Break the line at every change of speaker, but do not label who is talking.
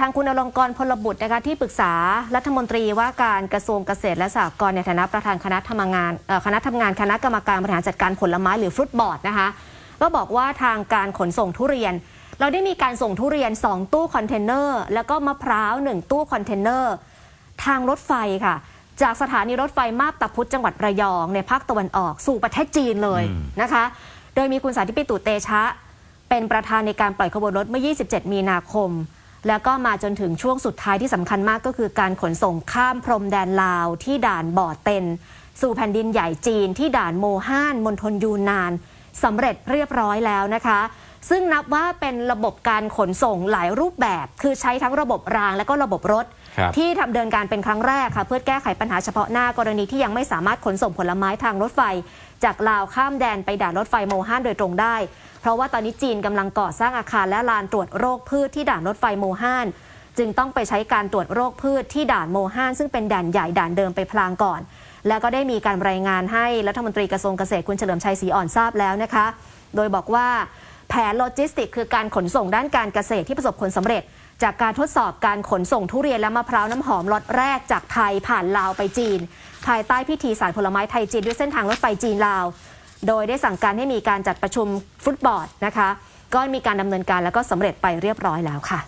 ทางคุณอลงกรณ์พลบุตรนะคะที่ปรึกษารัฐมนตรีว่าการกระทรวงเกษตรและสหกรณ์ในฐานะประธานคณะทำงานเอ่อคณะทำงานคณะกรรมการบริหารจัดการผลไม้หรือฟรุตบอร์ดนะคะก็บอกว่าทางการขนส่งทุเรียน เราได้มีการส่งทุเรียน 2 ตู้คอนเทนเนอร์แล้วก็มะพร้าว 1 ตู้คอนเทนเนอร์ทางรถไฟค่ะ จากสถานีรถไฟมาบตาพุธจังหวัดระยอง ในภาคตะวันออกสู่ประเทศจีนเลยนะคะ โดยมีคุณสาธิตปิตุเตชะ เป็นประธานในการปล่อยขบวนรถเมื่อ 27 มีนาคม แล้วก็มาจนถึงช่วงสุดท้ายที่สำคัญมากก็คือการขนส่งข้ามพรมแดนลาวที่ด่านบ่อเต็น สู่แผ่นดินใหญ่จีนที่ด่านโมฮ่านมณฑลยูนนานสำเร็จเรียบร้อยแล้วนะคะ ซึ่งนับว่าเป็นระบบการขนส่งหลายรูปแบบ คือใช้ทั้งระบบรางและก็ระบบรถ
ครับ
ที่ทำเดินการเป็นครั้งแรกค่ะ เพื่อแก้ไขปัญหาเฉพาะหน้ากรณีที่ยังไม่สามารถขนส่งผลไม้ทางรถไฟ จากลาวข้ามแดนไปด่านรถไฟโมฮั่นโดยตรงได้ เพราะว่าตอนนี้จีนกำลังก่อสร้างอาคารและลานตรวจโรคพืชที่ด่านรถไฟโมฮั่นจึงต้องไปใช้การตรวจโรคพืชที่ด่านโมฮั่นซึ่งเป็นด่านใหญ่ด่านเดิมไปพลางก่อน แล้วก็ได้มีการรายงานให้รัฐมนตรีกระทรวงเกษตรคุณเฉลิมชัยศรีอ่อนทราบแล้วนะคะ โดยบอกว่า แผนโลจิสติกคือการขนส่งด้านการเกษตรที่ประสบผลสำเร็จ จากการทดสอบการขนส่งทุเรียนและมะพร้าวน้ำหอมล็อตแรกจากไทยผ่านลาวไปจีน ภายใต้พิธีสารผลไม้ไทยจีนด้วยเส้นทางรถไฟจีนลาว โดยได้สั่งการให้มีการจัดประชุมฟุตบอร์ดนะคะ ก็มีการดำเนินการแล้วก็สำเร็จไปเรียบร้อยแล้วค่ะ